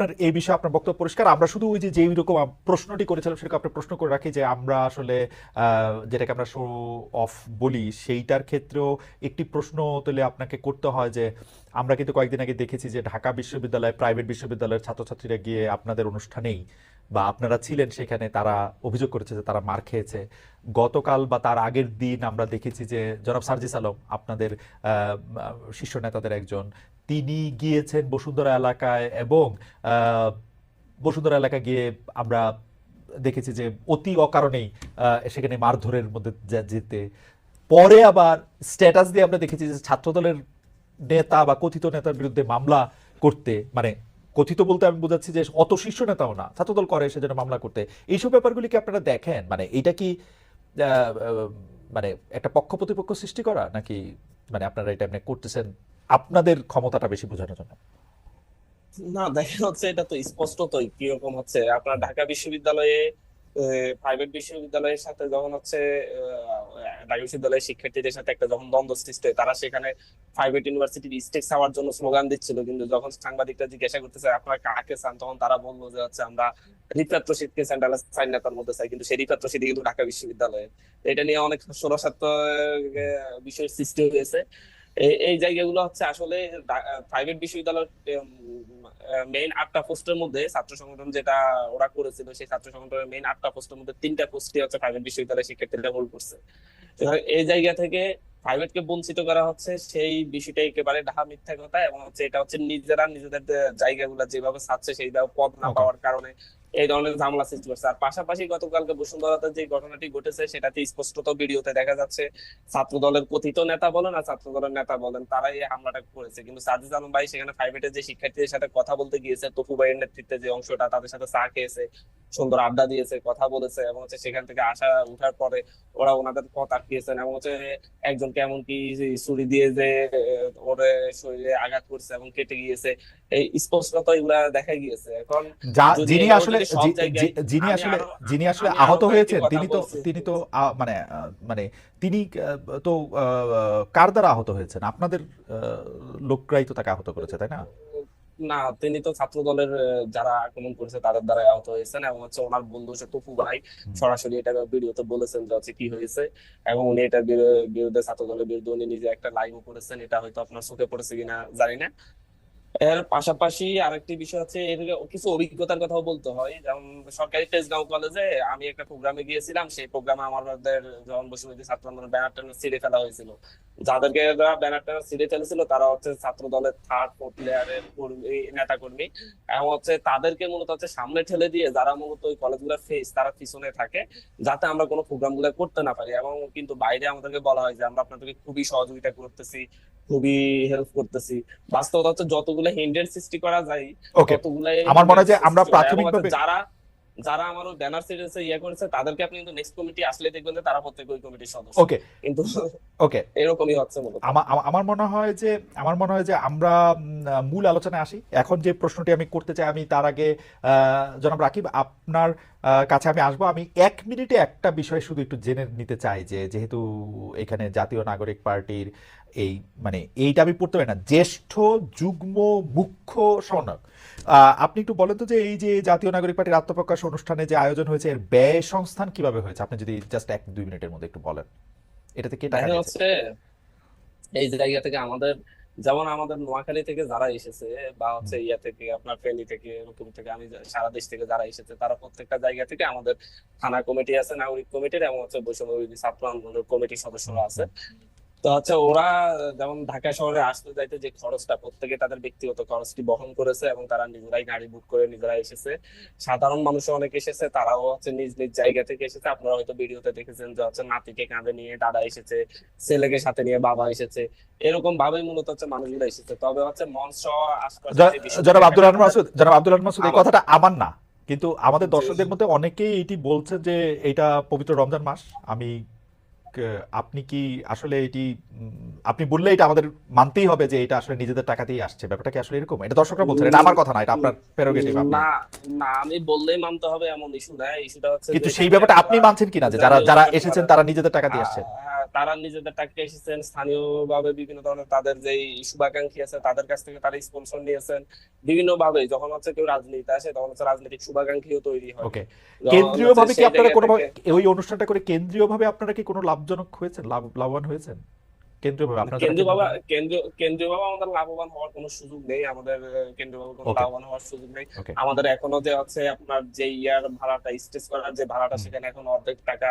আপনার এই বিষয়ে আপনার বক্তব্য পরিষ্কার? আমরা শুধু ওই যে যেই রকম প্রশ্নটি করেছিলাম সেরকম আপনি প্রশ্ন করে রাখি যে আমরা আসলে যেটাকে আমরা শো অফ বলি, সেইটার ক্ষেত্রেও একটি প্রশ্ন তুলে আপনাকে করতে হয় যে, আমরা কিন্তু কয়েকদিন আগে দেখেছি যে ঢাকা বিশ্ববিদ্যালয় প্রাইভেট বিশ্ববিদ্যালয়ের ছাত্রছাত্রীরা গিয়ে আপনাদের অনুষ্ঠানেই বা আপনারা ছিলেন সেখানে, তারা অভিযোগ করেছে যে তারা মার খেয়েছে। গতকাল বা তার আগের দিন আমরা দেখেছি যে জনাব সার্জিস আলম, আপনাদের শীর্ষ নেতাদের একজন, তিনি গিয়েছেন বসুন্ধরা এলাকায় এবং বসুন্ধরা এলাকায় গিয়ে আমরা দেখেছি যে অতি অকারণেই সেখানে মারধরের মধ্যে যেতে। পরে আবার স্ট্যাটাস দিয়ে আমরা দেখেছি যে ছাত্রদলের নেতা বা কথিত নেতার বিরুদ্ধে মামলা করতে মানে কথিত বলতে আমি বোঝাচ্ছি যে অত শীর্ষ নেতাও না, ছাত্রদল করে সেজন্য মামলা করতে। এইসব ব্যাপারগুলি কি আপনারা দেখেন? মানে এটা কি মানে একটা পক্ষ প্রতিপক্ষ সৃষ্টি করা, নাকি মানে আপনারা এটা এমনি করতেছেন আপনাদের ক্ষমতাটা বেশি বোঝানোর জন্য? না দেখেন হচ্ছে এটা তো স্পষ্টতই কীরকম হচ্ছে। আপনার ঢাকা বিশ্ববিদ্যালয়ে প্রাইভেট বিশ্ববিদ্যালয়ের সাথে যখন হচ্ছে ঢাকা বিশ্ববিদ্যালয়ের শিক্ষার্থীদের সাথে একটা যখন দ্বন্দ্ব সৃষ্টি হয়, তারা সেখানে প্রাইভেট ইউনিভার্সিটির স্টেক্স হওয়ার জন্য স্লোগান দিচ্ছিল। কিন্তু যখন সাংবাদিকরা জিজ্ঞাসা করতেছে, আপনারা কাকে চান? তখন তারা বলল যে হচ্ছে, আমরা রিফাত রশিদকে সেন্ট্রাল সাইন নেতার মধ্যে চাই। কিন্তু সেই রিফাত রশিদ কিন্তু ঢাকা বিশ্ববিদ্যালয়ে। এটা নিয়ে অনেক ষোড়শাত্ম বিষয়ের সৃষ্টি হয়েছে। এই জায়গাগুলো হচ্ছে আসলে প্রাইভেট বিশ্ববিদ্যালয়ের মেইন আটটা পোস্টের মধ্যে ছাত্র সংগঠন যেটা ওরা করেছিল সেই ছাত্র সংগঠনের মেইন আটটা পোস্টের মধ্যে তিনটা পোস্টই হচ্ছে প্রাইভেট বিশ্ববিদ্যালয়ের শিক্ষার্থীরা হোল্ড করছে। এই জায়গা থেকে প্রাইভেটকে বঞ্চিত করা হচ্ছে সেই বিষয়টা একেবারে ঢাকা মিথ্যা কথা এবং হচ্ছে এটা হচ্ছে নিজেরা নিজেদের জায়গাগুলো যেভাবে ছাড়ছে সেইভাবে পদ না পাওয়ার কারণে এই ধরনের ঝামেলা সৃষ্টি করছে। আর পাশাপাশি গতকালকে বসুন্ধরাতে যে ঘটনাটি ঘটেছে, সেটাতে স্পষ্টত ভিডিওতে দেখা যাচ্ছে ছাত্র দলের কথিত নেতা বলেন আর ছাত্র দলের নেতা বলেন তারা এই হামলাটা করেছে। কিন্তু সাজিদ আলম ভাই, সেখানে প্রাইভেটের যে শিক্ষার্থীদের সাথে কথা বলতে গিয়েছে তফু ভাইয়ের নেতৃত্বে যে অংশটা, তাদের সাথে চা খেয়েছে সুন্দর আড্ডা দিয়েছে কথা বলেছে এবং হচ্ছে সেখান থেকে আসা উঠার পরে ওরা ওনাদের পথ আটকিয়েছেন এবং হচ্ছে একজনকে এমনকি ছুরি দিয়ে যে ওর শরীরে আঘাত করছে এবং কেটে গিয়েছে এই স্পষ্টত এগুলা দেখা গিয়েছে। এখন যিনি আসলে যিনি আসলে যিনি আসলে আহত হয়েছেন তিনি তো তিনি তো মানে মানে তিনি তো আহ, কার দ্বারা আহত হয়েছেন? আপনাদের আহ, লোকরাই তো তাকে আহত করেছে তাই না? না তিনি তো ছাত্র দলের যারা আক্রমণ করেছে তাদের দ্বারা আহত হয়েছেন এবং হচ্ছে ওনার বন্ধু হচ্ছে টুপু ভাই সরাসরি এটা ভিডিওতে বলেছেন যে হচ্ছে কি হয়েছে এবং উনি এটার বিরু- বিরুদ্ধে ছাত্র দলের বিরুদ্ধে উনি নিজে একটা লাইভও করেছেন। এটা হয়তো আপনার চোখে পড়েছে কিনা জানি না। এর পাশাপাশি আরেকটি বিষয় হচ্ছে, এর কিছু অভিজ্ঞতার কথাও বলতে হয়। যেমন সরকারি তেজগাঁও কলেজে আমি একটা প্রোগ্রামে গিয়েছিলাম। সেই প্রোগ্রামে আমাদের যখন বসুমতী ছাত্র আন্দোলন ব্যানার ছিঁড়ে ফেলা হয়েছিল। যাদেরকে ব্যানার টানার ছিঁড়ে ফেলেছিল, তারা হচ্ছে ছাত্র দলের থার্ড ফোর্থ লেয়ারের কর্মী নেতা কর্মী এবং হচ্ছে তাদেরকে মূলত হচ্ছে সামনে ঠেলে দিয়ে যারা মূলত ওই কলেজগুলোর ফেস তারা পিছনে থাকে, যাতে আমরা কোনো প্রোগ্রামগুলো করতে না পারি। এবং কিন্তু বাইরে আমাদেরকে বলা হয় যে, আমরা আপনাদেরকে খুবই সহযোগিতা করতেছি। খুবই হেল্প করতেছি। বাস্তবতা হচ্ছে যতগুলো হিন্ডের সৃষ্টি করা যায় ততগুলাই আমার মনে হয় যে আমরা প্রাথমিকভাবে- যারা যারা আমার ব্যানার সিরিজে ইয়ে করেছে তাদেরকে আপনি কিন্তু নেক্সট কমিটি আসলে দেখবেন যে তারা প্রত্যেক ওই কমিটির সদস্য। ওকে কিন্তু ওকে এরকমই হচ্ছে মূলত। আমা- আমা- আমার মনে হয় যে আমার মনে হয় যে আমরা মূল আলোচনায় আসি। এখন যে প্রশ্নটি আমি করতে চাই আমি তার আগে আহ, জনাব রাকিব আপনার কাছে আমি আসব। আমি এক মিনিটে একটা বিষয় শুধু একটু জেনে নিতে চাই যে যেহেতু এখানে জাতীয় নাগরিক পার্টির এই মানে এইটা আমি পড়তে পারি না। জ্যেষ্ঠ যুগ্ম মুখ্য সনক আপনি একটু বলেন তো যে এই যে জাতীয় নাগরিক পার্টির আত্মপ্রকাশ অনুষ্ঠানে যে আয়োজন হয়েছে এর ব্যয় সংস্থান কীভাবে হয়েছে? আপনি যদি জাস্ট এক দুই মিনিটের মধ্যে একটু বলেন। এটাতে কে টাকা দিয়েছে? হচ্ছে এই জায়গা থেকে আমাদের যেমন আমাদের নোয়াখালী থেকে যারা এসেছে বা হচ্ছে ইয়া থেকে আপনার ফেনী থেকে এরকম থেকে আমি সারা দেশ থেকে যারা এসেছে তারা প্রত্যেকটা জায়গা থেকে আমাদের থানা কমিটি আছে নাগরিক কমিটির এবং হচ্ছে বৈষম্য ছাত্র আন্দোলনের কমিটির সদস্যরা আছে। তো হচ্ছে ওরা যেমন ঢাকা শহরে আসতে যাইতে যে খরচটা প্রত্যেকে তাদের ব্যক্তিগত খরচটি বহন করেছে এবং তারা নিজেরাই গাড়ি বুক করে নিজেরা এসেছে। সাধারণ মানুষ অনেক এসেছে তারাও হচ্ছে নিজ নিজ জায়গা থেকে এসেছে। আপনারা হয়তো ভিডিওতে দেখেছেন যে হচ্ছে নাতিকে কাঁধে নিয়ে দাদা এসেছে ছেলেকে সাথে নিয়ে বাবা এসেছে। এরকম ভাবেই মূলত হচ্ছে মানুষগুলো এসেছে। তবে হচ্ছে মঞ্চ জনাব আব্দুল রহমান মাসুদ জনাব আব্দুল রহমান মাসুদ এই কথাটা আমার না। কিন্তু আমাদের দর্শকদের মধ্যে অনেকেই এটি বলছে যে এটা পবিত্র রমজান মাস। আমি আপনি কি আসলে এটি আপনি বললে এটা আমাদের মানতেই হবে যে এটা আসলে নিজেদের টাকাতেই আসছে। ব্যাপারটা কি আসলে এরকম? এটা দর্শকরা বলছেন এটা আমার কথা না এটা আপনার প্রেরোগেটিভ না না আমি বললেই মানতে হবে এমন ইস্যু না ইস্যুটা হচ্ছে কিন্তু সেই ব্যাপারটা আপনি মানছেন কিনা যে যারা যারা এসেছেন তারা নিজেদের টাকা দিয়ে আসছেন? আহ, তারা নিজেদের টাকা এসেছেন স্থানীয়ভাবে বিভিন্ন ধরনের তাদের যে শুভাকাঙ্ক্ষী আছে তাদের কাছ থেকে তারা স্পন্সর নিয়েছেন। বিভিন্ন ভাবে যখন হচ্ছে কেউ রাজনীতিতে আসে তখন হচ্ছে রাজনৈতিক শুভাকাঙ্ক্ষীও তৈরি হয়। ওকে কেন্দ্রীয় ভাবে কি আপনারা কোনো ওই অনুষ্ঠানটা করে কেন্দ্রীয় ভাবে আপনারা কি কোনো লাভজনক হয়েছেন? লাভ লাভবান হয়েছেন? কেন্দ্রীয় আপনারা কেন্দ্রীয় কেন্দ্রীয় কেন্দ্রীয় আমাদের লাভবান হওয়ার কোনো সুযোগ নেই। আমাদের আহ, কেন্দ্রীয় কোনো লাভবান হওয়ার সুযোগ নেই। আমাদের এখনও যে হচ্ছে আপনার যে ইয়ার ভাড়াটা স্টেজ করার যে ভাড়াটা সেখানে এখন অর্ধেক টাকা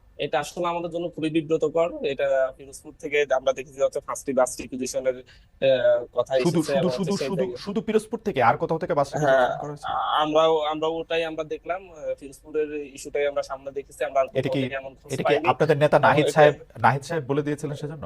এটা আসলে আমাদের জন্য খুবই বিব্রতকর। এটা পিরোজপুর থেকে আমরা দেখেছি যে হচ্ছে ফার্স্ট বাস রিকুইজিশনের কথা শুধু এসেছে শুধু শুধু শুধু শুধু পিরোজপুর থেকে? আর কোথাও থেকে বাস? আমরাও আমরা ওটাই আমরা দেখলাম। পিরোজপুরের ইস্যুটাই আমরা সামনে দেখেছি। আমরা এটা কি এটা কি আপনাদের নেতা নাহিদ সাহেব নাহিদ সাহেব বলে দিয়েছিলেন সেজন্য?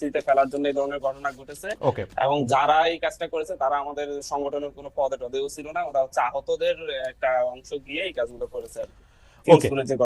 পরিস্থিতিতে ফেলার জন্য এই ধরনের ঘটনা ঘটেছে। এবং যারা এই কাজটা করেছে তারা আমাদের সংগঠনের কোনো পদে টদেও ছিল না। ওরা হচ্ছে আহতদের একটা অংশ গিয়ে এই কাজগুলো করেছে আর